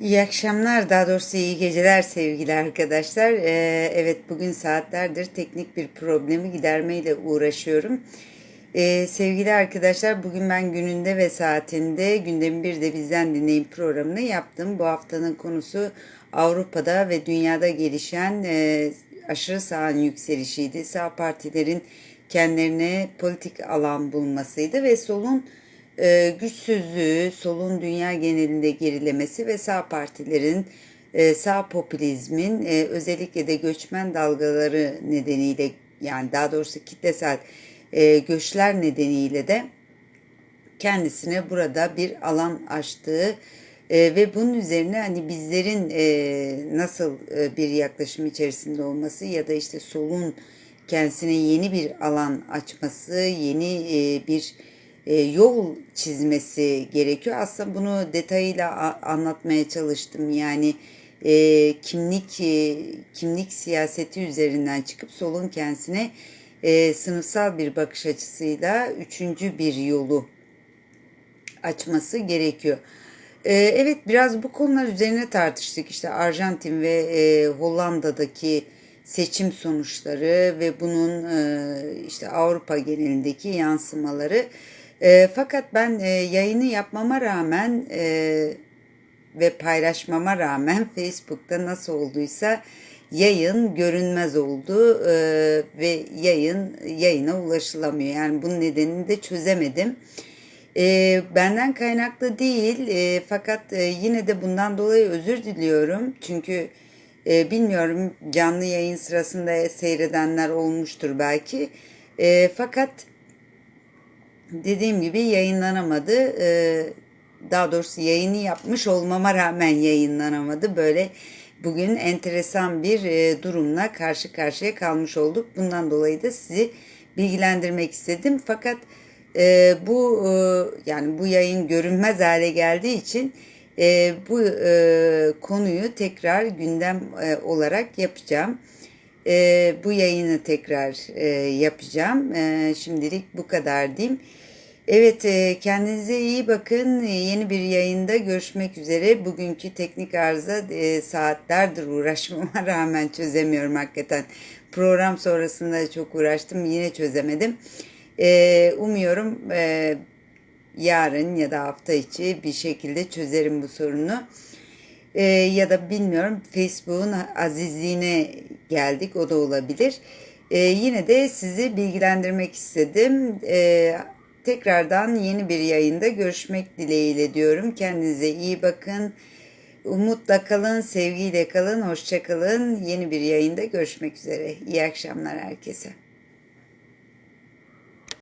İyi akşamlar, daha doğrusu iyi geceler sevgili arkadaşlar. Ee, evet bugün saatlerdir teknik bir problemi gidermeyle uğraşıyorum. Ee, sevgili arkadaşlar bugün ben gününde ve saatinde gündemi bir de bizden dinleyin programını yaptım. Bu haftanın konusu Avrupa'da ve dünyada gelişen e, aşırı sağın yükselişiydi. Sağ partilerin kendilerine politik alan bulmasıydı ve solun e, güçsüzlüğü, solun dünya genelinde gerilemesi ve sağ partilerin e, sağ popülizmin e, özellikle de göçmen dalgaları nedeniyle yani daha doğrusu kitlesel e, göçler nedeniyle de kendisine burada bir alan açtığı e, ve bunun üzerine hani bizlerin e, nasıl e, bir yaklaşım içerisinde olması ya da işte solun kendisine yeni bir alan açması, yeni e, bir e, yol çizmesi gerekiyor. Aslında bunu detayıyla anlatmaya çalıştım. Yani e, kimlik e, kimlik siyaseti üzerinden çıkıp solun kendisine sınıfsal bir bakış açısıyla üçüncü bir yolu açması gerekiyor. Evet biraz bu konular üzerine tartıştık. İşte Arjantin ve Hollanda'daki seçim sonuçları ve bunun işte Avrupa genelindeki yansımaları. E, fakat ben e, yayını yapmama rağmen e, ve paylaşmama rağmen Facebook'ta nasıl olduysa yayın görünmez oldu e, ve yayın yayına ulaşılamıyor. Yani bunun nedenini de çözemedim. E, benden kaynaklı değil e, fakat e, yine de bundan dolayı özür diliyorum. Çünkü e, bilmiyorum canlı yayın sırasında seyredenler olmuştur belki. E, fakat dediğim gibi yayınlanamadı. Ee, daha doğrusu yayını yapmış olmama rağmen yayınlanamadı. Böyle bugün enteresan bir e, durumla karşı karşıya kalmış olduk. Bundan dolayı da sizi bilgilendirmek istedim. Fakat e, bu e, yani bu yayın görünmez hale geldiği için bu konuyu tekrar gündem olarak yapacağım. Bu yayını tekrar yapacağım. şimdilik bu kadar diyeyim. Evet e, kendinize iyi bakın. E, yeni bir yayında görüşmek üzere. Bugünkü teknik arıza e, saatlerdir uğraşmama rağmen çözemiyorum hakikaten. Program sonrasında çok uğraştım yine çözemedim. Umuyorum yarın ya da hafta içi bir şekilde çözerim bu sorunu. Ya da bilmiyorum Facebook'un azizliğine geldik o da olabilir. Yine de sizi bilgilendirmek istedim. Tekrardan yeni bir yayında görüşmek dileğiyle diyorum. Kendinize iyi bakın. Umutla kalın, sevgiyle kalın, hoşça kalın. Yeni bir yayında görüşmek üzere. İyi akşamlar herkese.